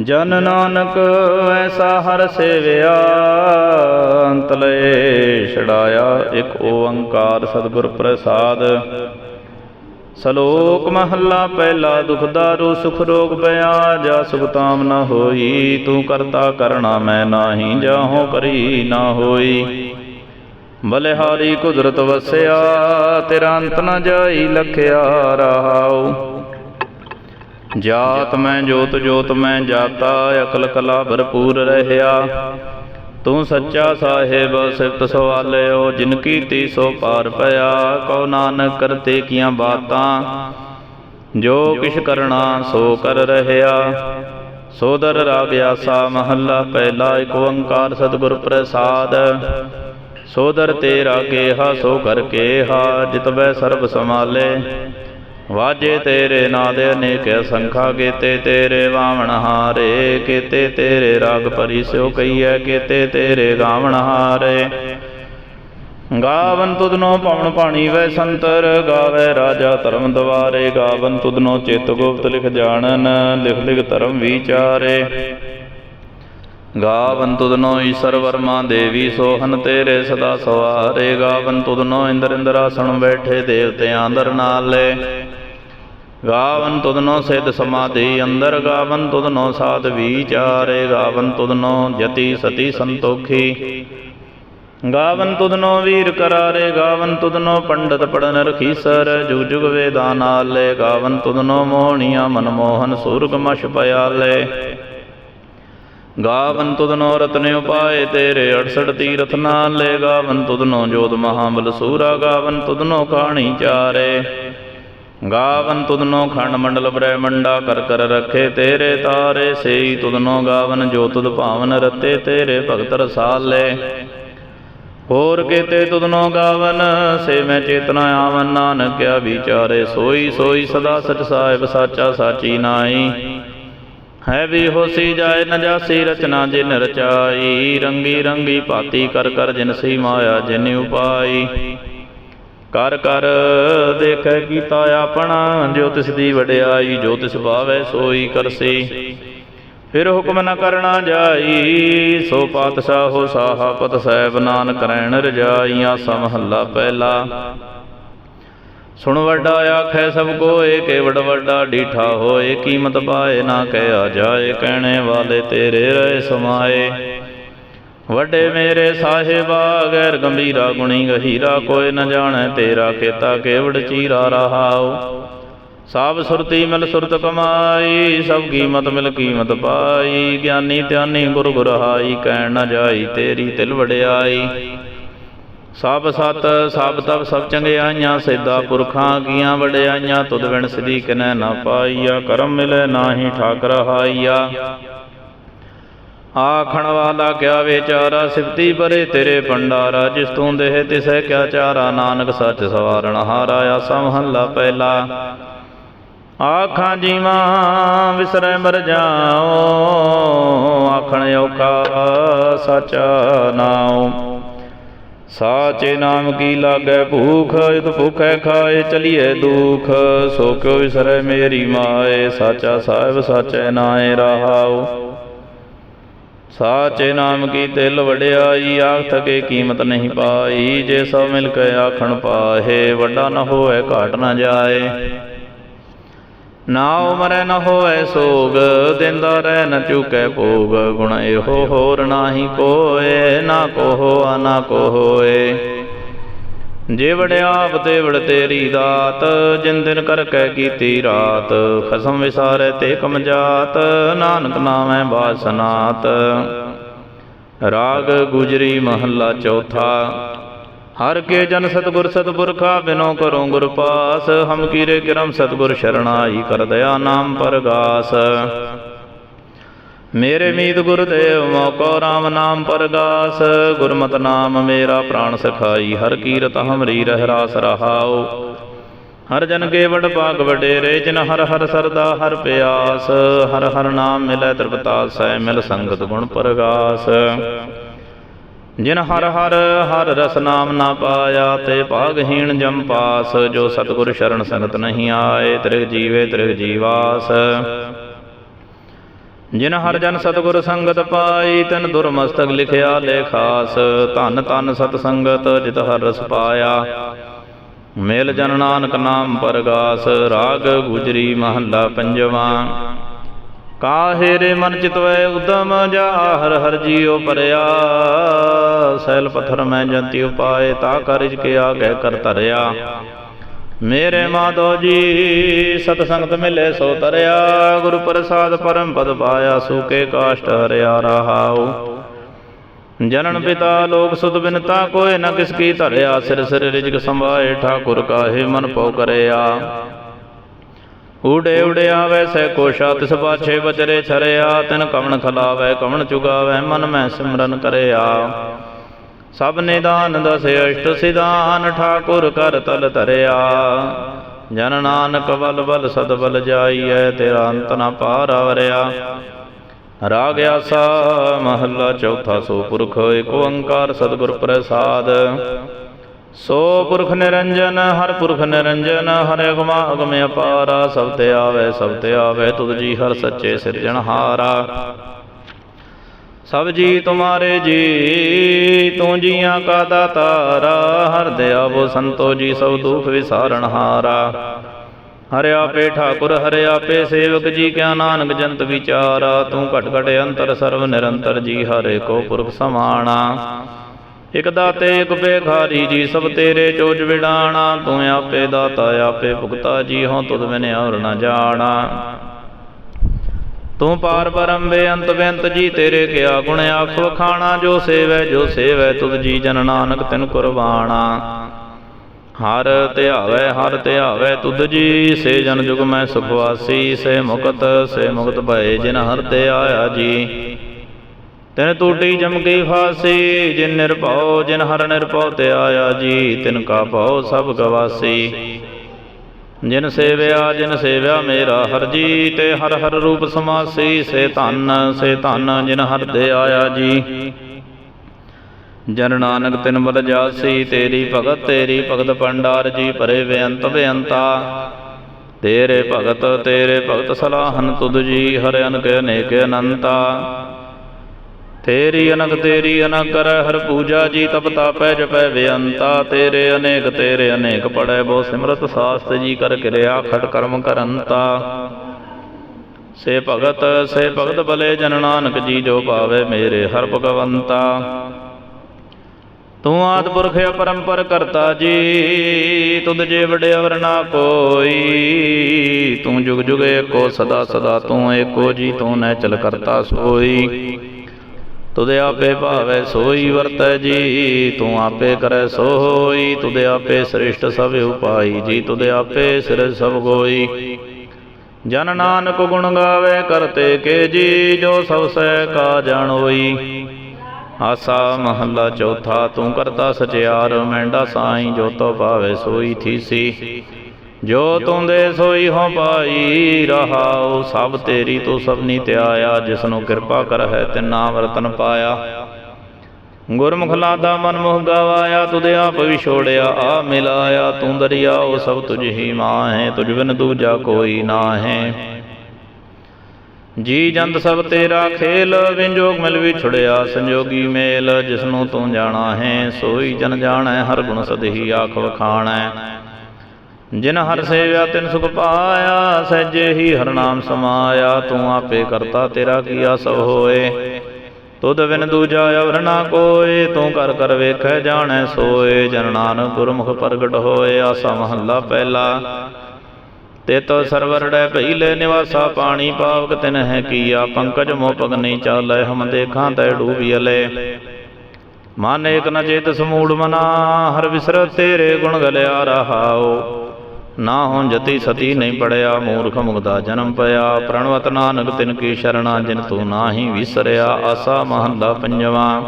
ਜਨ ਨਾਨਕ, ਐਸਾ ਹਰ ਸੇਵਿਆ। ਅੰਤਲੇ ਛੜਾਇਆ ਇੱਕ ਓੰਕਾਰ ਸਤਿਗੁਰ ਪ੍ਰਸਾਦ। ਸਲੋਕ ਮਹੱਲਾ ਪਹਿਲਾ ਦੁਖ ਦਾਰੂ, ਸੁਖ ਰੋਗ ਪਿਆ, ਜਾ ਸੁਖ ਤਾਮ ਨ ਹੋਈ। ਤੂੰ ਕਰਤਾ ਕਰਣਾ ਮੈਂ ਨਾਹੀ, ਜਾਹੋ ਕਰੀ ਨਾ ਹੋਈ। ਬਲਿਹਾਰੀ ਕੁਦਰਤ ਵਸਿਆ, ਤੇਰਾ ਅੰਤ ਨ ਜਾਈ, ਲਖਿਆ ਰਹਾਉ। ਜਾਤ ਮੈਂ ਜੋਤ ਜੋਤ ਮੈਂ ਜਾਤਾ, ਅਕਲ ਕਲਾ ਭਰਪੂਰ ਰਹਿਆ। ਤੂੰ ਸੱਚਾ ਸਾਹਿਬ, ਸਿਫਤ ਸਵਾਲਿਓ, ਜਿਨ ਕੀਤੀ ਸੋ ਪਾਰ ਪਿਆ। ਕਉ ਨਾਨਕ ਕਰਤੇ ਕੀਆਂ ਬਾਤਾਂ, ਜੋ ਕਿਛ ਕਰਨਾ ਸੋ ਕਰ ਰਹਿਆ। ਸੋਦਰ ਰਾਗ ਆਸਾ ਮਹੱਲਾ, ਪਹਿਲਾ ਏਕ ਓੰਕਾਰ ਸਤਿਗੁਰ ਪ੍ਰਸਾਦ। ਸੋਦਰ ਤੇਰਾ ਕੇਹਾ, ਸੋ ਕਰ ਕੇਹਾ ਜਿਤਬੈ ਸਰਬ ਸਮਾਲੇ ਵਾਜੇ ਤੇਰੇ ਨਾਦ ਅਨੇਕ ਸੰਖਾ ਕੀਤੇ ਤੇਰੇ ਵਾਵਣ ਹਾਰੇ, ਕੀਤੇ ਤੇਰੇ ਰਾਗ ਪਰਿਸਿਓ ਕਈਐ ਕੀਤੇ ਤੇਰੇ ਗਾਵਣ ਹਾਰੇ। ਗਾਵਨ ਤੁਧਨੋ ਪਵਨ ਪਾਣੀ ਵੈ ਸੰਤਰ, ਗਾਵੇ ਰਾਜਾ ਧਰਮ ਦਵਾਰੇ, ਗਾਵਨ ਤੁਧਨੋ ਚਿਤ ਗੁਪਤ ਲਿਖ ਜਾਣਨ, ਲਿਖ ਲਿਖ ਧਰਮ ਵਿਚਾਰੇ। ਗਾਵਨ ਤੁਧਨੋ ਈਸ਼ਰ ਵਰਮਾ ਦੇਵੀ ਸੋਹਨ ਤੇਰੇ ਸਦਾ ਸਵਾਰੇ। ਗਾਵਨ ਤੁਧਨੋ ਇੰਦਰ ਇੰਦਰਾਸਣ ਬੈਠੇ ਦੇਵਤਿਆਂ ਅੰਦਰ ਨਾਲੇ। ਗਾਵਨ ਤੁਧਨੋ ਸਿਧ ਸਮਾਧੀ ਅੰਦਰ। ਗਾਵਨ ਤੁਧਨੋ ਸਾਧ ਵਿਚਾਰੇ। ਗਾਵਨ ਤੁਧਨੋ ਜਤੀ ਸਤੀ ਸੰਤੋਖੀ। ਗਾਵਨ ਤੁਧਨੋ ਵੀਰ ਕਰਾਰੇ। ਗਾਵਨ ਤੁਧਨੋ ਪੰਡਤ ਪੜਨ ਰਖੀਸਰ। ਜੁਗ ਜੁਗ ਵੇਦਾਂ ਨਾਲੇ। ਗਾਵਨ ਤੁਧਨੋ ਮੋਹਣੀਆਂ ਮਨਮੋਹਨ ਸੂਰਗ ਮਛ ਪਿਆਲੇ। ਗਾਵਨ ਤੁਧਨੋ ਰਤਨੇ ਉਪਾਏ ਤੇਰੇ 68 ਤੀਰਥ ਲੈ ਗਾਵਨ ਤੁਧਨੋ ਜੋਤ ਮਹਾਬਲ ਸੂਰਾ ਗਾਵਨ ਤੁਧਨੋ ਕਾਣੀ ਚਾਰੇ। ਗਾਵਨ ਤੁਧਨੋ ਖੰਡ ਮੰਡਲ ਬ੍ਰਹਮੰਡਾ ਕਰ ਕਰ ਰਖੇ ਤੇਰੇ ਤਾਰੇ, ਸੇਈ ਤੁਧਨੋ ਗਾਵਨ ਜੋ ਤੁਧ ਭਾਵਨ ਰਤੇ ਤੇਰੇ ਭਗਤ ਰਸਾਲੇ। ਹੋਰ ਕੇਤੇ ਤੁਧਨੋ ਗਾਵਨ, ਸੇ ਮੈਂ ਚੇਤਨਾ ਆਵਨ, ਨਾਨਕਿਆ ਵਿਚਾਰੇ, ਸੋਈ ਸੋਈ ਸਦਾ ਸਚ ਸਾਹਿਬ ਸਾਚਾ ਸਾਚੀ ਨਾਈ ਹੈ ਵੀ ਹੋਸੀ ਜਾਏ ਨ ਰਚਨਾ ਜਿਨ ਰਚਾਈ, ਰੰਗੀ ਰੰਗੀ ਭਾਤੀ ਕਰ ਕਰ ਜਿਨ ਸੀ ਮਾਇਆ ਜਿਨ ਉਪਾਈ। ਕਰ ਕਰ ਦੇਖੈ ਕੀਤਾ ਆਪਣਾ, ਜੋ ਤਿਸ ਦੀ ਵਡਿਆਈ, ਜੋ ਤਿਸ ਭਾਵੈ ਸੋਈ ਕਰਸੀ। ਫਿਰ ਹੁਕਮ ਨ ਕਰਨਾ ਜਾਈ, ਸੋ ਪਾਤਸ਼ਾਹੋ ਸਾਹਾਪਤ ਸਹਿਬ ਨਾਨਕ ਰਹਿਣ ਰਜਾਈਆਂ ਸਮਹੱਲਾ ਪਹਿਲਾ। ਸੁਣ ਵੱਡਾ ਆਖੈ ਸਭ ਕੋਏ ਕੇਵੜ ਵੱਡਾ ਡੀਠਾ ਹੋਏ, ਕੀਮਤ ਪਾਏ ਨਾ ਕਹਿਆ ਜਾਏ, ਕਹਿਣੇ ਵਾਲੇ ਤੇਰੇ ਰਹੇ ਸਮਾਏ। ਵੱਡੇ ਮੇਰੇ ਸਾਹਿਬਾ, ਗੈਰ ਗੰਭੀਰਾ ਗੁਣੀ ਗਹੀਰਾ, ਕੋਈ ਨ ਜਾਣੈ ਤੇਰਾ ਕੀਤਾ ਕੇਵੜ ਚੀਰਾ ਰਹਾਉ। ਸਭ ਸੁਰਤੀ ਮਿਲ ਸੁਰਤ ਕਮਾਈ, ਸਭ ਕੀਮਤ ਮਿਲ ਕੀਮਤ ਪਾਈ। ਗਿਆਨੀ ਧਿਆਨੀ ਗੁਰ ਗੁਰਹਾਈ ਕਹਿਣ ਨ ਜਾਈ ਤੇਰੀ ਤਿਲ ਵਡਿਆਈ। ਸਭ ਸਤ, ਸਭ ਤਬ ਸਭ ਚੰਗਿਆਈਆਂ ਸਿੱਧਾ ਪੁਰਖਾਂ ਕੀਆਂ ਵਡਿਆਈਆਂ ਤੁਧ ਵਿਣ ਸਿਧੀ ਕਿਨੈ ਨਾ ਪਾਈਆ, ਕਰਮ ਮਿਲੇ ਨਾਹੀ ਠਾਕ ਰਹਾਈਆ ਆਖਣ ਵਾਲਾ ਕਿਆ ਵਿਚਾਰਾ, ਸਿਫਤੀ ਬਰੇ ਤੇਰੇ ਪੰਡਾਰਾ ਜਿਸ ਤੂੰ ਦੇਹ ਤਿਸੈ ਕਿਆ ਚਾਰਾ, ਨਾਨਕ ਸੱਚ ਸਵਾਰਣ ਹਾਰਾ ਆਸਾ ਮਹੱਲਾ ਪਹਿਲਾ। ਆਖਾਂ ਜੀਵਾਂ, ਵਿਸਰੈ ਮਰ ਜਾਓ, ਆਖਣ ਔਖਾ ਸਚਾ ਨਾਉ। ਸਾਚੇ ਨਾਮ ਕੀ ਲਾਗੈ ਭੂਖ ਇਤ ਭੁਖੈ ਖਾਏ ਚਲੀਏ ਦੁਖ। ਸੋ ਕਿਉ ਵਿਸਰੈ ਮੇਰੀ ਮਾਏ, ਸਾਚਾ ਸਾਹਿਬ ਸਾਚੈ ਨਾਏ ਰਹਾਉ। ਸਾਚੇ ਨਾਮ ਕੀ ਤਿਲ ਵਡਿਆਈ ਆਖ ਥਕੇ ਕੀਮਤ ਨਹੀਂ ਪਾਈ। ਜੇ ਸਭ ਮਿਲ ਕੇ ਆਖਣ ਪਾਹੇ, ਵੱਡਾ ਨਾ ਹੋਏ, ਘਾਟ ਨਾ ਜਾਏ। ਨਾ ਉਮਰੈ ਨ ਹੋਏ ਸੋਗ ਦਿੰਦਾ ਰਹਿ ਨ ਚੁਕੈ ਭੋਗ, ਗੁਣ ਇਹੋ ਹੋਰ ਨਾਹੀ ਕੋਏ, ਨਾ ਕੋਹ ਨਾ ਕੋ ਹੋਏ ਆਪ ਵੜਿਆਪ ਤੇ ਵੜ ਤੇਰੀ ਦਾਤ, ਜਿਨ ਦਿਨ ਕਰ ਕੈ ਕੀਤੀ ਰਾਤ, ਖਸਮ ਵਿਸਾਰੈ ਤੇ ਕਮ ਜਾਤ ਨਾਨਕ ਨਾਮੈ ਬਾਸਨਾਤ ਰਾਗ ਗੁਜਰੀ ਮਹੱਲਾ ਚੌਥਾ ਹਰ ਕੇ ਜਨ ਸਤਗੁਰ ਸਤਪੁਰਖਾ ਬਿਨੋ ਕਰੋ ਗੁਰ ਪਾਸ, ਹਮ ਕੀਰੇ ਕਿਰਮ ਸਤਗੁਰ ਸ਼ਰਣਾਈ ਕਰ ਦਇਆ ਨਾਮ ਪਰਗਾਸ। ਮੇਰੇ ਮੀਤ ਗੁਰਦੇਵ ਮੋਕੋ RAM ਨਾਮ ਪਰਗਾਸ, ਗੁਰਮਤ ਨਾਮ ਮੇਰਾ ਪ੍ਰਾਣ ਸਖਾਈ, ਹਰ ਕੀਰਤ ਹਮਰੀ ਰਹਿ ਰਾਸ ਰਹਾਉ। ਹਰ ਜਨ ਕੇ ਵਡ ਭਾਗ ਵਡੇਰੇ, ਜਿਨ ਹਰ ਹਰ ਸਰਦਾ ਹਰ ਪਿਆਸ, ਹਰ ਹਰ ਨਾਮ ਮਿਲੈ ਤ੍ਰਿਪਤਾ ਤ੍ਰਿਪਤਾਸੈ ਮਿਲ ਸੰਗਤ ਗੁਣ ਪ੍ਰਗਾਸ। ਜਿਨ ਹਰ ਹਰ ਹਰ ਰਸ ਨਾਮ ਨਾ ਪਾਇਆ ਤੇ ਭਾਗਹੀਣ ਜਮ ਪਾਸ, ਜੋ ਸਤਿਗੁਰ ਸ਼ਰਨ ਸੰਗਤ ਨਹੀਂ ਆਏ, ਤ੍ਰਿਗ ਜੀਵੇ ਤ੍ਰਿਗ ਜੀਵਾਸ। ਜਿਨ ਹਰ ਜਨ ਸਤਿਗੁਰ ਸੰਗਤ ਪਾਈ, ਤਨ ਦੁਰਮਸਤਕ ਲਿਖਿਆ ਲੇਖਾਸ ਧਨ ਧਨ ਸਤ ਸੰਗਤ ਜਿਤ ਹਰ ਰਸ ਪਾਇਆ। ਮੇਲ ਜਨ ਨਾਨਕ ਨਾਮ ਪਰਗਾਸ, ਰਾਗ ਗੁਜਰੀ ਮਹੱਲਾ ਪੰਜਵਾਂ। ਕਾਹੇ ਰੇ ਮਨ ਚਿਤਵੈ ਉਦਮ ਜਾ ਹਰ ਹਰ ਜੀਉ ਪਰਿਆ। ਸੈਲ ਪਥਰ ਮੈਂ ਜੰਤੀ ਉਪਾਏ, ਤਾ ਕਾਰਜ ਕੇ ਆਗੇ ਕਰ ਧਰਿਆ। ਮੇਰੇ ਮਾਧੋ ਜੀ, ਸਤ ਸੰਗਤ ਮਿਲੇ ਸੋ ਤਰਿਆ। ਗੁਰੂ ਪ੍ਰਸਾਦ ਪਰਮ ਪਦ ਪਾਇਆ ਸੂਕੇ ਕਾਸ਼ਟ ਹਰਿਆ ਰਹਾਉ। ਜਨਨ ਪਿਤਾ ਲੋਕ ਸੁਧ ਬਿਨਤਾ ਕੋਏ ਨ ਕਿਸ ਕੀ ਧਰਿਆ। ਸਿਰ ਸਿਰ ਰਿਜਕ ਸੰਭਾਏ, ਠਾਕੁਰ ਕਾਹੇ ਮਨ ਪਉ ਕਰਿਆ। ਊੜੇ ਊੜੇ ਵੈਸੇ ਸੈ ਕੋਸ਼ਾ ਤਿਸ ਪਾਛੇ ਬਚਰੇ ਛਰਿਆ, ਤਿਨ ਕਵਣ ਖਲਾਵੈ, ਕਵਣ ਚੁਗਾਵੈ, ਮਨ ਮੈਂ ਸਿਮਰਨ ਕਰਿਆ। ਸਭ ਨਿਦਾਨ ਦਸ ਅਸ਼ਟ ਸਿਧਾਨ, ਠਾਕੁਰ ਕਰ ਤਲ ਧਰਿਆ। ਜਨ ਨਾਨਕ ਬਲ ਬਲ ਸਦ ਬਲ ਜਾਈਐ, ਤੇਰਾ ਅੰਤ ਨਾ ਪਾਰ ਵਰਿਆ ਰਾਗ ਆਸਾ ਮਹੱਲਾ ਚੌਥਾ ਸੋ ਪੁਰਖ, ਏਕ ਓੰਕਾਰ ਸਤਿਗੁਰ ਪ੍ਰਸਾਦ। ਸੋ ਪੁਰਖ ਨਿਰੰਜਨ, ਹਰ ਪੁਰਖ ਨਿਰੰਜਨ, ਹਰਿ ਅਗਮਾ ਅਗਮ ਅਪਾਰਾ, ਸਭ ਤੇ ਆਵੇ, ਸਭ ਤੇ ਆਵੇ, ਤੁਧ ਜੀ ਹਰ ਸੱਚੇ ਸਿਰਜਣਹਾਰਾ ਸਭ ਜੀ ਤੁਮਾਰੇ ਜੀ, ਤੂੰ ਜੀਆਂ ਕਾ ਦਾਤਾਰਾ ਹਰ ਦਿਆਵੋ ਸੰਤੋ ਜੀ, ਸਭ ਦੁਖ ਵਿਸਾਰਣਹਾਰਾ ਹਰਿ। ਆਪੇ ਠਾਕੁਰ, ਹਰਿ ਆਪੇ ਸੇਵਕ ਜੀ, ਕਿਆ ਨਾਨਕ ਜੰਤ ਵਿਚਾਰਾ, ਤੂੰ ਘਟ ਘਟ ਅੰਤਰ ਸਰਵ ਨਿਰੰਤਰ ਜੀ, ਹਰੇ ਕੋ ਪੁਰਖ ਸਮਾਣਾ। ਇਕ ਦਾਤੇ ਇਕ ਭੇਖਾਰੀ ਜੀ, ਸਭ ਤੇਰੇ ਚੋਜ ਵਿਡਾਣਾ ਤੂੰ ਆਪੇ ਦਾਤਾ, ਆਪੇ ਭੁਗਤਾ ਜੀ, ਹਉ ਤੁਧ ਬਿਨ ਔਰ ਨ ਜਾਣਾ। ਤੂੰ ਪਾਰ ਪਰਮ ਬੇਅੰਤ ਬੇਅੰਤ ਜੀ, ਤੇਰੇ ਕਿਆ ਗੁਣ ਆਖੋ ਖਾਣਾ। ਜੋ ਸੇਵੈ ਜੋ ਸੇਵੈ, ਤੁਧ ਜੀ ਜਨ ਨਾਨਕ ਤਿਨ ਕੁਰਬਾਣਾ। ਹਰ ਧਿਆਵੈ ਹਰ ਧਿਆਵੈ, ਤੁਧ ਜੀ, ਸੇ ਜਨ ਜੁਗ ਮੈਂ ਸੁਖਵਾਸੀ, ਸੇ ਮੁਕਤ ਸੇ ਮੁਕਤ ਭਏ ਜਿਨ ਹਰ ਤੇ ਆਇਆ ਜੀ। ਤਿਨ ਟੂਟੀ ਜਮ ਗਈ ਫਾਸੀ, ਜਿਨ ਨਿਰਭਉ, ਜਿਨ ਹਰ ਨਿਰਭਉ ਤੇ ਆਇਆ ਜੀ, ਤਿਨ ਕਾ ਭਉ ਸਭ ਗਵਾਸੀ। ਜਿਨ ਸੇਵਿਆ ਜਿਨ ਸੇਵਿਆ ਮੇਰਾ ਹਰ ਜੀ, ਤੇ ਹਰ ਹਰ ਰੂਪ ਸਮਾਸੀ, ਸੇ ਧੰਨ ਸੇ ਧੰਨ ਜਿਨ ਹਰ ਦੇ ਆਇਆ ਜੀ। ਜਨ ਨਾਨਕ ਤਿਨ ਬਲ ਜਾਸੀ, ਤੇਰੀ ਭਗਤ ਤੇਰੀ ਭਗਤ ਭੰਡਾਰ ਜੀ ਪਰੇ ਬੇਅੰਤ ਬੇਅੰਤਾ। ਤੇਰੇ ਭਗਤ ਤੇਰੇ ਭਗਤ ਸਲਾਹਨ ਤੁਧ ਜੀ, ਹਰਿ ਅਨਕ ਅਨੇਕ ਅਨੰਤਾ। ਤੇਰੀ ਅਨਕ ਤੇਰੀ ਅਨਕ ਕਰੈ, ਹਰ ਪੂਜਾ ਜੀ ਤਪ ਤਾਪੈ ਜਪੈ ਬੇਅੰਤਾ। ਤੇਰੇ ਅਨੇਕ ਤੇਰੇ ਅਨੇਕ ਪੜੈ ਬੋ ਸਿਮਰਤ ਸਾਸਤ ਜੀ ਕਰ ਕਿਰਿਆ, ਖਟ ਕਰਮ ਕਰੰਤਾ। ਸੇ ਭਗਤ ਸੇ ਭਗਤ ਬਲੇ ਜਨ ਨਾਨਕ ਜੀ ਜੋ ਭਾਵੇ ਮੇਰੇ ਹਰ ਭਗਵੰਤਾ ਤੂੰ ਆਦ ਪੁਰਖ ਅਪਰੰਪਰ ਕਰਤਾ ਜੀ, ਤੁਧ ਜੇ ਵਡਿਆਵਰ ਨਾ ਕੋਈ। ਤੂੰ ਜੁਗ ਜੁਗ ਏਕੋ, ਸਦਾ ਸਦਾ ਤੂੰ ਏਕੋ ਜੀ, ਤੂੰ ਨੈ ਚਲ ਕਰਤਾ ਸੋਈ। ਤੁਧ ਆਪੇ ਭਾਵੇ ਸੋਈ ਵਰਤੈ ਜੀ, ਤੂੰ ਆਪੇ ਕਰੈ ਸੋਈ, ਤੁਧ ਆਪੇ ਸ੍ਰਿਸ਼ਟ ਸਭ ਉਪਾਈ ਜੀ, ਤੁਧ ਆਪੇ ਸਿਰ ਸਭ ਗੋਈ। ਜਨ ਨਾਨਕ ਗੁਣ ਗਾਵੇ ਕਰਤੇ ਕੇ ਜੀ, ਜੋ ਸਭ ਸਹਿ ਕਾ ਜਾਣੋਈ ਆਸਾ ਮਹੱਲਾ ਚੌਥਾ, ਤੂੰ ਕਰਤਾ ਸਚਿਆਰ ਮੈਂਡਾ ਸਾਈ ਜੋ ਤੋ ਭਾਵੇ ਸੋਈ ਥੀਸੀ। ਜੋ ਤੂੰ ਦੇ ਸੋਈ ਹੋ ਪਾਈ ਰਹਾਉ, ਸਭ ਤੇਰੀ ਤੂੰ ਸਭਨੀ ਧਿਆਇਆ ਜਿਸਨੂੰ ਕਿਰਪਾ ਕਰ ਹੈ ਤੇ ਨਾਮ ਰਤਨ ਪਾਇਆ। ਗੁਰਮੁਖ ਲਾਦਾ ਮਨ ਮੁਖ ਗਵਾਇਆ, ਤੁਧ ਆਪ ਵਿਛੋੜਿਆ ਆ ਮਿਲਾਇਆ, ਤੂੰ ਦਰਿਆ, ਉਹ ਸਭ ਤੁਝ ਹੀ ਮਾਂ ਹੈ ਤੁਝ ਬਿਨ ਦੂਜਾ ਕੋਈ ਨਾ ਹੈ ਜੀ ਜੰਤ ਸਭ ਤੇਰਾ ਖੇਲ, ਵਿੰਜੋਗ ਮਿਲ ਵਿਛੜਿਆ ਸੰਜੋਗੀ ਮੇਲ ਜਿਸਨੂੰ ਤੂੰ ਜਾਣਾ ਹੈ ਸੋਈ ਜਨ ਜਾਣੈ, ਹਰ ਗੁਣ ਸਦਹੀ ਆਖ ਵਖਾਣੈ। ਜਿਨ ਹਰ ਸੇਵਿਆ ਤਿਨ ਸੁਖ ਪਾਇਆ, ਸਹਿਜੇ ਹੀ ਹਰ ਨਾਮ ਸਮਾਇਆ, ਤੂੰ ਆਪੇ ਕਰਤਾ ਤੇਰਾ ਕੀਆ ਸਭ ਹੋਏ। ਤੁਧ ਬਿਨ ਦੂਜਾ ਅਵਰ ਨਾ ਕੋਏ, ਤੂੰ ਕਰ ਕਰ ਵੇਖੈ ਜਾਣੈ ਸੋਏ। ਜਨ ਨਾਨਕ ਗੁਰਮੁਖ ਪ੍ਰਗਟ ਹੋਏ, ਆਸਾ ਮਹੱਲਾ ਪਹਿਲਾ। ਤੇ ਤੋ ਸਰਵਰ ਡੈ ਭਈਲੇ ਨਿਵਾਸਾ, ਪਾਣੀ ਪਾਵਕ ਤਿਨ ਹੈ ਕੀਆ। ਪੰਕਜ ਮੋ ਨਹੀਂ ਚਾਲੈ, ਹਮ ਦੇਖਾਂ ਤੈ ਡੂਬੀਲੇ ਮਨ ਏਕ ਨ ਚੇਤ ਸਮੂੜ ਮਨਾ, ਹਰ ਵਿਸਰ ਤੇਰੇ ਗੁਣ ਗਲਿਆ ਰਹਾਓ। ਨਾ ਹੋਂ ਜਤੀ ਸਤੀ ਨਹੀਂ ਪੜਿਆ, ਮੂਰਖ ਮੁਗਦਾ ਜਨਮ ਪਿਆ। ਪ੍ਰਣਵਤ ਨਾਨਕ ਤਿਨ ਕੀ ਸ਼ਰਣਾ, ਜਿਨ ਤੂੰ ਨਾਹੀ ਵਿਸਰਿਆ, ਆਸਾ ਮਹੰਦਾ ਪੰਜਵਾ।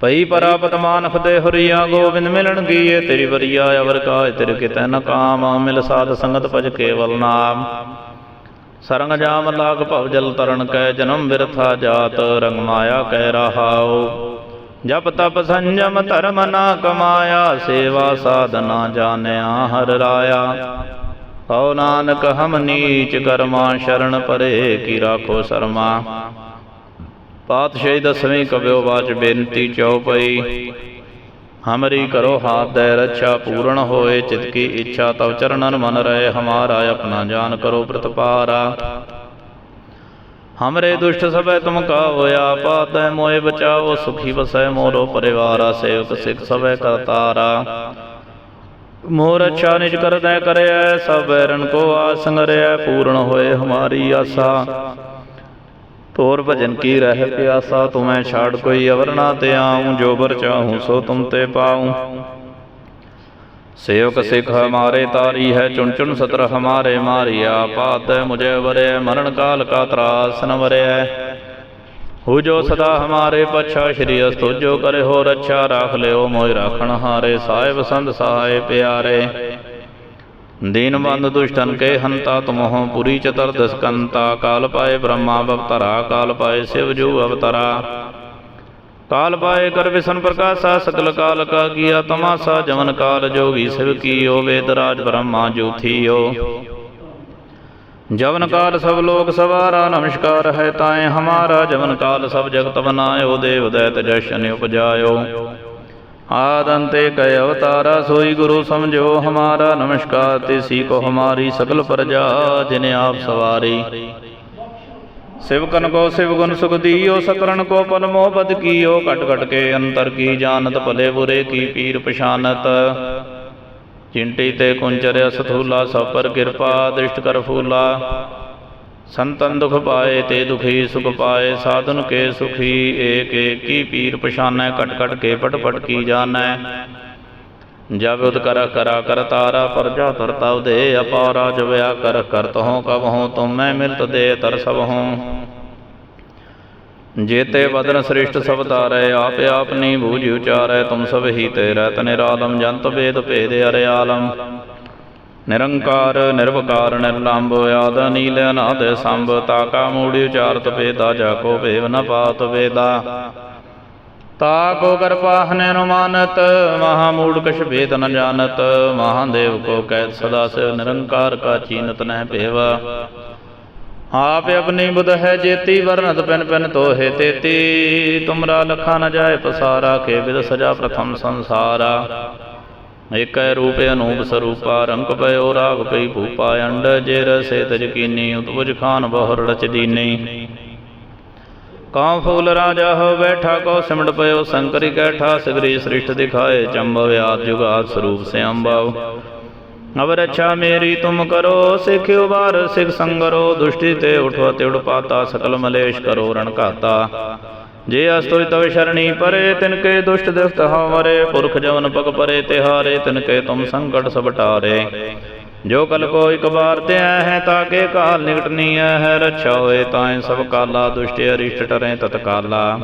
ਪਈ ਪਰਾਪਤ ਮਾਨਖ ਦੇ ਹਰੀਆ, ਗੋਬਿੰਦ ਮਿਲਣ ਗੀਏ, ਤੇਰੀ ਵਰੀਆ ਅਵਰ ਕਾਜ, ਤੇਰੇ ਕਿਤੈ ਨ ਕਾਮ, ਮਿਲ ਸਾਧ ਸੰਗਤ ਭਜ ਕੇਵਲ ਨਾਮ। ਸਰੰਗ ਜਾਮ ਲਾਗ ਭਵ ਜਲ ਤਰਨ ਕੈ, ਜਨਮ ਬਿਰਥਾ ਜਾਤ, ਰੰਗ ਮਾਇਆ ਕਹਿ ਰਹਾਉ। ਜਪ ਤਪ ਸੰਜਮ ਧਰਮ ਨਾ ਕਮਾਇਆ, ਸੇਵਾ ਸਾਧਨਾ ਜਾਣਿਆ ਹਰ ਰਾਇਆ। ਕਉ ਨਾਨਕ, ਹਮ ਨੀਚ ਕਰਮਾ, ਸ਼ਰਨ ਪਰੇ ਕੀ ਰਾਖੋ ਸਰਮਾ। ਪਾਤਸ਼ਾਹੀ ਦਸਵੀਂ ਕਬਿਓ ਬਾਚ ਬੇਨਤੀ ਚਉਪਈ ਹਮਰੀ ਕਰੋ ਹਾਥ ਦੇ ਰੱਛਾ ਪੂਰਨ ਹੋਏ, ਚਿਤ ਕੀ ਇੱਛਾ ਤਵ ਚਰਨਨ ਮਨ ਰਹੇ, ਹਮਾਰਾ ਆਪਣਾ ਜਾਨ ਕਰੋ ਪ੍ਰਤਪਾਰਾ। ਹਮਰੇ ਦੁਸ਼ਟ ਸਭੈ ਤੁਮ ਕਾ ਹੋਇਆ ਪਾਤੈ ਮੋਏ ਬਚਾਓ ਸੁਖੀ ਵਸੈ ਮੋਰੋ ਪਰਿਵਾਰਾ ਸੇਵਕ ਸਿਖ ਸਭੈ ਕਰਤਾਰਾ ਮੋਰ ਅੱਛਾ ਨਿਜ ਕਰਦੈ ਕਰਿਐ ਸਭ ਬੈਰਨ ਕੋ ਆਸੰਗ ਰਿਐ ਪੂਰਨ ਹੋਏ ਹਮਾਰੀ ਆਸਾ ਤੋਰ ਭਜਨ ਕੀ ਰਹਿ ਪਿਆਸਾ ਤੁਮੈ ਛਾੜ ਕੋਈ ਅਵਰਨਾ ਤੇ ਆਉ ਜੋ ਬਰ ਚਾਹੂੰ ਸੋ ਤੁਮ ਤੇ ਪਾਉ सेवक सिख हमारे तारी है चुन चुन सत्र हमारे मारिया पात मुझे वरे मरण काल का त्रास न वरे हु जो सदा हमारे पच्छा श्री अस्तु जो करे हो रक्षा राख ले मोय राखण हारे साहेब संत सहाय प्यारे दीन बंद दुष्टन के हंता तुम हो पुरी चतुर्दश कंता काल पाए ब्रह्मा अवतरा काल पाए शिव जू अवतरा ਕਾਲ ਪਾਏ ਕਰ ਵਿਸ਼ਨ ਪ੍ਰਕਾਸ਼ਾ ਸਕਲ ਕਾਲ ਕਾ ਕੀਆ, ਤਮਾਸਾ ਜਮਨ ਕਾਲ ਜੋਗੀ ਸਿਵ ਕੀਓ, ਵੇਦ ਰਾਜ ਬ੍ਰਹਮਾ ਜੋਥੀਓ। ਜਵਨ ਕਾਲ ਸਭ ਲੋਕ ਸਵਾਰਾ, ਨਮਸਕਾਰ ਹੈ ਤਾਏ ਹਮਾਰਾ, ਜਵਨ ਕਾਲ ਸਭ ਜਗਤ ਬਨਾਇਓ, ਦੇਵ ਦੈਤ ਜਸ਼ਨ ਉਪਜਾਇਓ। ਆਦੰਤੇ ਕੈ ਅਵਤਾਰਾ, ਸੋਈ ਗੁਰੂ ਸਮਝੋ ਹਮਾਰਾ, ਨਮਸਕਾਰ ਤੇ ਸੀ ਕੋ ਹਮਾਰੀ, ਸਗਲ ਪ੍ਰਜਾ, ਜਿਨੇ ਆਪ ਸਵਾਰੀ। ਸਿਵਕਨ ਕੋ ਸਿਵਗੁਣ ਸੁਖ ਦੀਓ ਸਤਰਨ ਕੋ ਪਲ ਮੋਹ ਬਦ ਕੀਓ ਘਟ ਘਟ ਕੇ ਅੰਤਰ ਕੀ ਜਾਣਤ, ਭਲੇ ਬੁਰੇ ਕੀ ਪੀਰ ਪਛਾਨਤ। ਚਿੰਟੀ ਤੇ ਕੁੰਚਰ ਅਸਥੂਲਾ ਸਭ ਪਰ ਕਿਰਪਾ ਦ੍ਰਿਸ਼ਟ ਕਰ ਫੂਲਾ। ਸੰਤਨ ਦੁਖ ਪਾਏ ਤੇ ਦੁਖੀ ਸੁਖ ਪਾਏ, ਸਾਧਨ ਕੇ ਸੁਖੀ ਏਕ ਏਕੀ ਪੀਰ ਪਛਾਨੈ ਘਟ ਘਟ ਕੇ ਪਟ ਪਟ ਕੀ ਜਾਣੈ। ਜਬ ਉਦ ਕਰ ਕਰਾ ਕਰ ਤਾਰਾ ਪਰਜਾ ਤਰਤਾ ਉਦੇ ਅਪਾਰਾ ਜਵਿਆ ਕਰ ਕਰਤ ਹੋ ਕਬ ਹੋ ਤੁਮ ਮੈਂ ਮਿਲਤ ਦੇ ਤਰ ਸਭ ਹੋ ਜੇਤੇ ਬਦਨ ਸ੍ਰਿਸ਼ਟ ਸਭ ਤਾਰੈ, ਆਪ ਆਪਨੀ ਬੂਝ ਉਚਾਰੈ, ਤੁਮ ਸਭ ਹੀ ਤੇ ਰਹਿਤ ਨਿਰਾਲਮ, ਜੰਤ ਵੇਦ ਭੇਦ ਅਰੇ ਆਲਮ। ਨਿਰੰਕਾਰ, ਨਿਰਵਕਾਰ ਨਿਰਲੰਭ ਆਦ ਨੀਲ, ਅਨਾਦ, ਸੰਭ ਤਾਕਾ ਮੂੜੀ ਉਚਾਰਤ ਭੇਦਾ, ਜਾ ਕੋ ਭੇਵ ਨ ਪਾਤ ਵੇਦਾ ਤਾ ਕੋ ਕਰਪਾਹਨੇ ਅਨੁਮਾਨਤ, ਮਹਾ ਮੂੜ ਕਛ ਭੇਦ ਨ ਜਾਣਤ, ਮਹਾਦੇਵ ਕੋ ਕਹਿ ਸਦਾ ਸਿਵ ਨਿਰੰਕਾਰ ਕਾ ਚੀਨਤ ਨਹਿ ਭੇਵਾ ਆਪ ਆਪਣੀ ਬੁਧ ਹੈ ਜੇਤੀ ਵਰਨਤ ਪਿਨ ਪਿਨ ਤੋਹੇ ਤੇਤੀ। ਤੁਮਰਾ ਲਖਾ ਨ ਜਾਏ ਪਸਾਰਾ, ਕੇ ਵਿਦ ਸਜਾ ਪ੍ਰਥਮ ਸੰਸਾਰਾ। ਏਕੈ ਰੂਪ ਅਨੂਪ ਸਰੂਪਾ, ਰੰਗ ਪਇਓ ਰਾਗ ਪਈ ਭੂਪਾ, ਅੰਡ ਜੇ ਰਸੇ ਤਜ ਕੀਨੀ, ਉਤਪੁਜ ਖਾਨ ਬਹੁਰ ਰਚ ਦੀਨੀ। ਕਾਂ ਫੂਲ ਰਾਜਾ ਹੋ ਬੈਠਾ, ਕੋ ਸਿਮਟ ਪਇਓ ਸੰਕਰੀ ਕੈਠਾ ਸਗਰੀ ਸ੍ਰਿਸ਼ਟ ਦਿਖਾਏ ਚੰਬਵ ਆਦ ਜੁਗਾਦ ਸਰੂਪ ਸੇ ਅਵਰ ਅੱਛਾ ਮੇਰੀ ਤੁਮ ਕਰੋ ਸਿਖਿਓ ਬਾਰ ਸਿਖ ਸੰਗਰੋ, ਦੁਸ਼ਟੀ ਤੇ ਉਠੋ ਤੇ ਪਾਤਾ, ਸਕਲ ਮਲੇਸ਼ ਕਰੋ, ਰਣ ਘਾਤਾ। ਜੇ ਅਸਤੁਜ ਤਵ ਸ਼ਰਣੀ ਪਰੇ ਤਿਨ ਕੇ ਦੁਸ਼ਟ ਦਿਖਤ ਹਮਰੇ ਪੁਰਖ ਜਵਨ ਪਗ ਪਰੇ, ਤਿਹਾਰੇ ਤਿਨ ਕੇ ਤੁਮ ਸੰਕਟ ਸਭ ਟਾਰੇ। ਜੋ ਕਲ ਕੋ ਇਕ ਬਾਰ ਤੇ ਹੈ ਤਾਕੇ ਕਾਲ ਨਿਕਟਨੀ ਹੈ ਰੱਛਾ ਹੋਏ ਤਾਏ ਸਭ ਕਾਲਾ ਦੁਸ਼ਟ ਅਰਿਸ਼ਟ ਟਰੇ ਤਤਕਾਲਾ।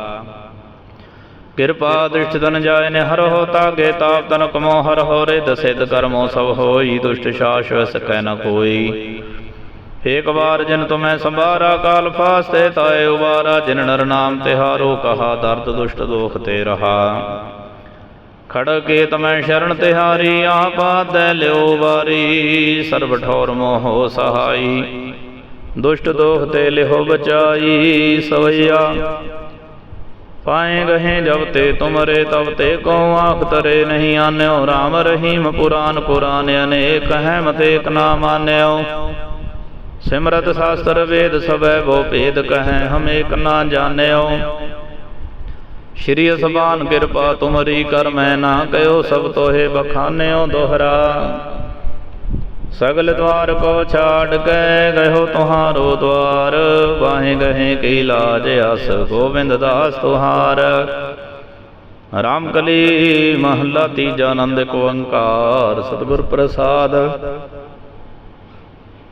ਕਿਰਪਾ ਦ੍ਰਿਸ਼ਟ ਤਨ ਜਾਏ ਨੇ ਹਰ ਹੋ ਤਾਗੇ ਤਾਪ ਤਨ ਕਮੋ ਹਰ ਹੋ ਰੇ ਦਸਿਤ ਕਰਮੋ ਸਭ ਹੋਈ ਦੁਸ਼ਟ ਸ਼ਾਸ ਸਕੈ ਨ ਕੋਈ। ਏਕ ਵਾਰ ਜਿਨ ਤੁਮੈ ਸੰਭਾਰਾ ਕਾਲ ਫਾਸਤੇ ਤਾਏ ਉਬਾਰਾ ਜਿਨ ਨਰ ਨਾਮ ਤਿਹਾਰੋ ਕਹਾ ਦਰਦ ਦੁਸ਼ਟ ਦੋਖ ਤੇ ਰਹਾ। ਖੜ ਕੇ ਤਮੈ ਸ਼ਰਨ ਤਿਹਾਰੀ ਆਪਾਦੈ ਲਿਓ ਵਾਰੀ। ਸਰਬ ਠੌਰ ਮੋਹ ਸਹਾਈ। ਦੁਸ਼ਟ ਦੋਖ ਤੇ ਲਿਹੋ ਬਚਾਈ, ਸਵਈਆ। ਪਾਏ ਗਹੇ ਜਬ ਤੇ ਤੁਮਰੇ, ਤਬ ਤੇ ਕੋ ਆਖ ਤਰੇ ਨਹੀਂ ਆਨਿਓ। RAM ਰਹੀਮ ਪੁਰਾਨ ਕੁਰਾਨ ਅਨੇਕ ਹੈ ਮਤੇ ਇਕ ਨਾ ਮਾਨਿਓ ਸਿਮਰਤ ਸ਼ਾਸਤਰ ਵੇਦ ਸਭੈ ਬੋ ਭੇਦ ਕਹੈ, ਹਮ ਏਕ ਨਾ ਜਾਣਿਓ। ਸ਼੍ਰੀ ਅਸਬਾਨ ਕਿਰਪਾ ਤੁਮਰੀ ਕਰ ਮੈਂ ਨਾ ਕਹਿਓ ਸਭ ਤੋਹੇ ਬਖਾਨਿਓ ਦੋਹਰਾ। ਸਗਲ ਦਵਾਰ ਕੋ ਛਾੜ ਕੇ ਗਇਓ ਤੁਹਾਰੋ ਦਵਾਰ। ਬਾਹੇ ਗਹੇ ਕੀ ਲਾਜ ਅਸ ਗੋਬਿੰਦ ਦਾਸ ਤੁਹਾਰ। ਰਾਮ ਕਲੀ ਮਹੱਲਾ ਤੀਜਾ ਆਨੰਦ ਕੋ ਓੰਕਾਰ ਸਤਿਗੁਰ ਪ੍ਰਸਾਦ।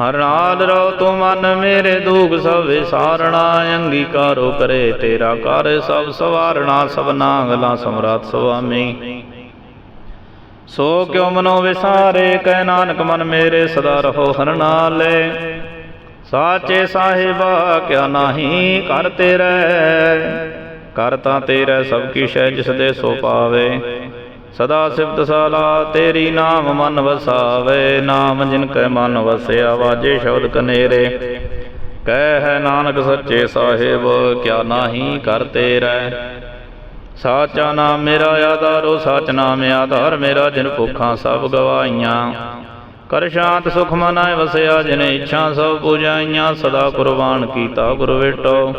ਹਰਨਾਦ ਨਾਲ ਤੂੰ ਮਨ ਮੇਰੇ ਦੁਖ ਸਭ ਵਿਸਾਰਣਾ, ਅੰਗੀਕਾਰੋ ਕਰੇ ਤੇਰਾ ਕਰ ਸਭ ਸਵਾਰਣਾ ਸਭਨਾ ਗਲਾ ਸਮਰਾਤ ਸੁਆਮੀ। ਸੋ ਕਿਉ ਮਨੋ ਵਿਸਾਰੇ, ਕਹਿ ਨਾਨਕ ਮਨ ਮੇਰੇ ਸਦਾ ਰਹੋ ਹਰ ਨਾਲੇ। ਸਾਚੇ ਸਾਹਿਬਾ, ਕਿਆ ਨਾਹੀ ਕਰ ਤੇਰੇ। ਕਰ ਤਾਂ ਤੇਰਾ ਸਭ ਕੀ ਸ਼ੈ, ਜਿਸ ਦੇ ਸੋ ਪਾਵੇ। ਸਦਾ ਸਿਫਤ ਸਾਲਾ, ਤੇਰੀ ਨਾਮ ਮਨ ਵਸਾਵੇ, ਨਾਮ ਜਿਨ ਕੈ ਮਨ ਵਸਿਆ ਵਾਜੇ ਸ਼ਬਦ ਕਨੇਰੇ। ਕਹਿ ਹੈ ਨਾਨਕ ਸੱਚੇ ਸਾਹਿਬ, ਕਿਆ ਨਾਹੀ ਕਰ ਤੇਰਾ। ਸਾਚਾ ਨਾਮ ਮੇਰਾ ਆਧਾਰੋ ਸਚ ਨਾਮ ਆਧਾਰ ਮੇਰਾ, ਜਿਨ ਭੁੱਖਾਂ ਸਭ ਗਵਾਈਆਂ ਕਰ ਸ਼ਾਂਤ ਸੁਖ ਮਨਾਏ ਵਸਿਆ, ਜਿਨੇ ਇੱਛਾ ਸਭ ਪੂਜਾਈਆਂ, ਸਦਾ ਕੁਰਬਾਨ ਕੀਤਾ ਗੁਰ ਵੇਟੋ।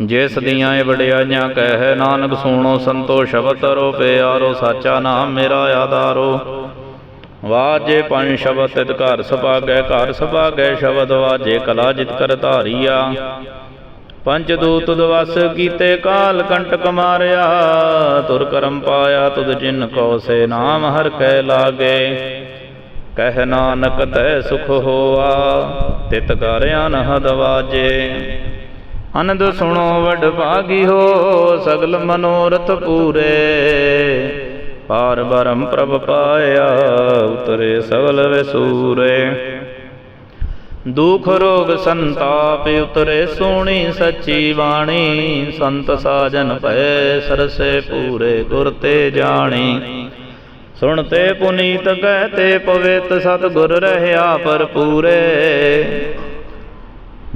ਜਿਸ ਦੀਆਂ ਇਹ ਵਡਿਆਈਆਂ ਕਹਿ, ਨਾਨਕ ਸੁਣੋ ਸੰਤੋ ਸ਼ਬਦ ਤਰੋ ਪਿਆਰੋ, ਸਾਚਾ ਨਾਮ ਮੇਰਾ ਆਧਾਰੋ। ਵਾਜੇ ਪੰਜ ਸ਼ਬਦ ਤਿਤ ਘਰ ਸੁਭਾਗੈ ਘਰ ਸੁਭਾਗੈ ਸ਼ਬਦ ਵਾਜੇ ਕਲਾ ਜਿਤ ਕਰ ਧਾਰੀਆ। ਪੰਜ ਦੂਤ ਦਵਸ ਕੀਤੇ ਕਾਲ ਕੰਟਕ ਮਾਰਿਆ, ਤੁਰ ਕਰਮ ਪਾਇਆ ਤੁਧ ਜਿਨ ਕੋ ਸੇ ਨਾਮ ਹਰ ਕੈ ਲਾਗੇ। ਕਹਿ, ਨਾਨਕ ਤੈ ਸੁਖ ਹੋਆ, ਤਿਤ ਕਰ ਅਨਹਦ ਵਾਜੇ। ਅਨੰਦ ਸੁਣੋ, ਵਡ ਭਾਗੀ ਹੋ, ਸਗਲ ਮਨੋਰਥ ਪੂਰੇ। ਪਾਰ ਬਰਮ ਪ੍ਰਭ ਪਾਇਆ, ਉਤਰੇ ਸਗਲ ਵਿਸੂਰੇ। ਦੁਖ ਰੋਗ ਸੰਤਾਪ, ਉਤਰੇ ਸੋਣੀ ਸੱਚੀ ਬਾਣੀ। ਸੰਤ ਸਾਜਨ ਭੈ ਸਰਸੇ ਪੂਰੇ ਗੁਰ ਤੇ ਜਾਣੀ। ਸੁਣਤੇ ਪੁਨੀਤ ਕਹਤੇ ਪਵਿੱਤ ਸਤਿਗੁਰ ਰਹਿਆ ਭਰਪੂਰੇ।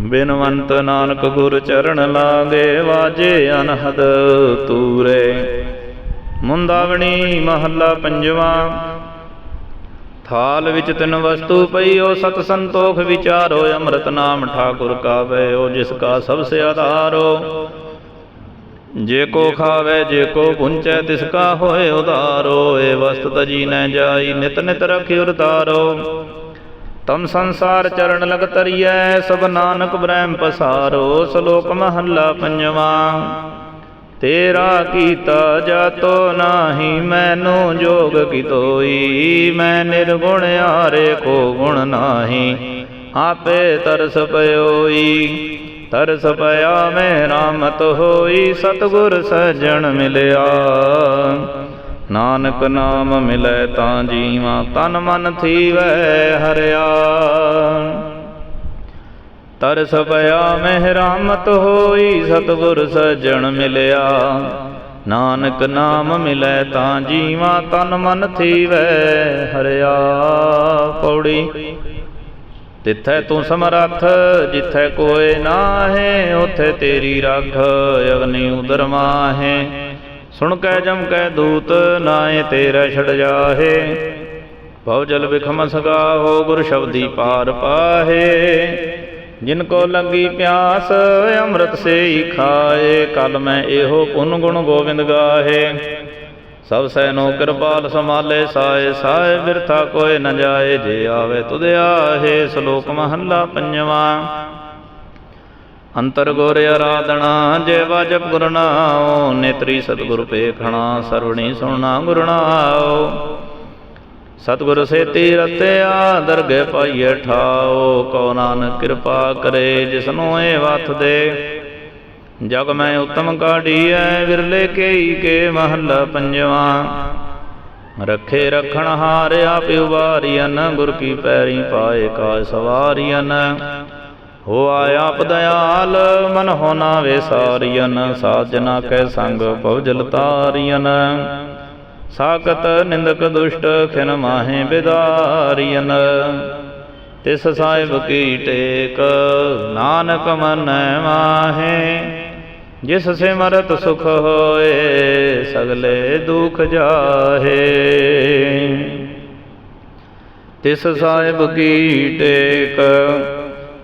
ਬਿਨਵੰਤ ਨਾਨਕ ਗੁਰ ਚਰਨ ਲਾਗੇ ਵਾਜੇ ਅਨਹਦ ਤੂਰੇ। ਮੁੰਦਾਵਣੀ ਮਹੱਲਾ ਪੰਜਵਾ। ਥਾਲ ਵਿੱਚ ਤਿੰਨ ਵਸਤੂ ਪਈਓ ਸਤ ਸੰਤੋਖ ਵਿਚਾਰੋ, ਅੰਮ੍ਰਿਤ ਨਾਮ ਠਾਕੁਰ ਕਾ ਵੈਓ ਜਿਸ ਕਾ ਸਭ ਸੇ ਆਧਾਰੋ। ਜੇ ਕੋ ਖਾਵੇ, ਜੇ ਕੋ ਪੁੰਚੈ, ਤਿਸ ਕਾ ਹੋਏ ਉਧਾਰੋ। ਏ ਵਸਤ ਤਜੀ ਨੈ ਜਾਈ, ਨਿਤ ਨਿਤ ਰਖਿ ਉਰਤਾਰੋ। ਤਮ ਸੰਸਾਰ ਚਰਨ ਲਗ ਤਰੀਐ, ਸਭ ਨਾਨਕ ਬ੍ਰਹਮ ਪਸਾਰੋ, ਸ਼ਲੋਕ ਮਹੱਲਾ ਪੰਜਵਾਂ। ਤੇਰਾ ਕੀਤਾ ਜਾਤੋ ਨਾਹੀ, ਮੈਨੂ ਜੋਗ ਕੀ ਤੋਈ? ਮੈਂ ਨਿਰਗੁਣ ਆਰੇ ਕੋ ਗੁਣ ਨਾਹੀ, ਆਪੇ ਤਰਸ ਪਇਓਈ ਤਰਸ ਪਿਆ ਮੈਂ ਰਾਮਤ ਹੋਈ, ਸਤਗੁਰ ਸਜਣ ਮਿਲਿਆ। ਨਾਨਕ ਨਾਮ ਮਿਲੈ ਤਾਂ ਜੀਵਾਂ, ਤਨ ਮਨ ਥੀਵੈ ਹਰਿਆ ਤਰਸ ਪਿਆ ਮਹਿ ਰਾਮਤ ਹੋਈ, ਸਤਗੁਰ ਸਜਣ ਮਿਲਿਆ। ਨਾਨਕ ਨਾਮ ਮਿਲੈ ਤਾਂ ਜੀਵਾਂ, ਤਨ ਮਨ ਥੀਵੈ ਹਰਿਆ ਪੌੜੀ, ਤਿੱਥੈ ਤੂੰ ਸਮਰੱਥ, ਜਿੱਥੈ ਕੋਏ ਨਾਹੇ, ਉਥੇ ਤੇਰੀ ਰੱਖ, ਅਗਨੀ ਉਦਰ ਮਾਹੇ। ਸੁਣ ਕੈ ਜਮ ਕੈ ਦੂਤ ਨਾਏ ਤੇਰਾ ਛੜ ਜਾਹੇ। ਭਉ ਜਲ ਬਿਖਮ ਸਗਾ ਹੋ ਗੁਰ ਸ਼ਬਦੀ ਪਾਰ ਪਾਹੇ। ਜਿਨ ਕੋ ਲੱਗੀ ਪਿਆਸ, ਅੰਮ੍ਰਿਤ ਸੇ ਖਾਏ। ਕਲ ਮੈਂ ਇਹੋ ਪੁੰਨ ਗੁਣ ਗੋਬਿੰਦ ਗਾਹੇ। ਸਭ ਸੈਨੋ ਕਿਰਪਾਲ ਸਮਾਲੇ ਸਾਏ ਸਾਏ ਬਿਰਥਾ ਕੋਏ ਨ ਜਾਏ। ਜੇ ਆਵੇ ਤੁਧ ਆਹੇ, ਸ਼ਲੋਕ ਮਹੱਲਾ ਪੰਜਵਾਂ। ਅੰਤਰ ਗੁਰ ਆਰਾਧਨਾ, ਜੇ ਵਾਜਬ ਗੁਰ ਨੇਤਰੀ ਸਤਿਗੁਰ ਪੇਖਣਾ ਸਰਵਣੀ ਸੁਣਨਾ ਗੁਰ ਨਾਉ। ਸੇਤੀ ਰਤਿਆ ਦਰਗਹਿ ਪਾਈਏ ਠਾਓ ਕਉ ਨਾਨਕ ਕਿਰਪਾ ਕਰੇ ਜਿਸਨੂੰ ਏ ਵਥ ਦੇ। ਜਗ ਮੈਂ ਉਤਮ ਕਾਢੀਐ, ਵਿਰਲੇ ਕੇਈ ਕੇ ਮਹੱਲਾ ਪੰਜਵਾ। ਰੱਖੇ ਰਖਣ ਹਾਰਿਆ ਪਿਉ ਵਾਰੀਅਨ ਗੁਰ ਕੀ ਪੈਰੀ ਪਾਏ ਕਾ ਸਵਾਰੀਅਨ ਹੋ ਆਪ ਦਇਆਲ, ਮਨ ਹੋਣਾ ਵਿਸਾਰੀਅਨ ਸਾਜਨਾ ਕੈ ਸੰਗ ਭਵਜਲ ਤਾਰੀਅਨ। ਸਾਕਤ ਨਿੰਦਕ ਦੁਸ਼ਟ, ਖਿਨ ਮਾਹੇ ਬਿਦਾਰੀਅਨ। ਤਿਸ ਸਾਹਿਬ ਕੀ ਟੇਕ, ਨਾਨਕ ਮਨੈ ਮਾਹੇ। ਜਿਸ ਸਿਮਰਤ ਸੁਖ ਹੋਏ, ਸਗਲੇ ਦੁਖ ਜਾਹੇ। ਤਿਸ ਸਾਹਿਬ ਕੀ ਟੇਕ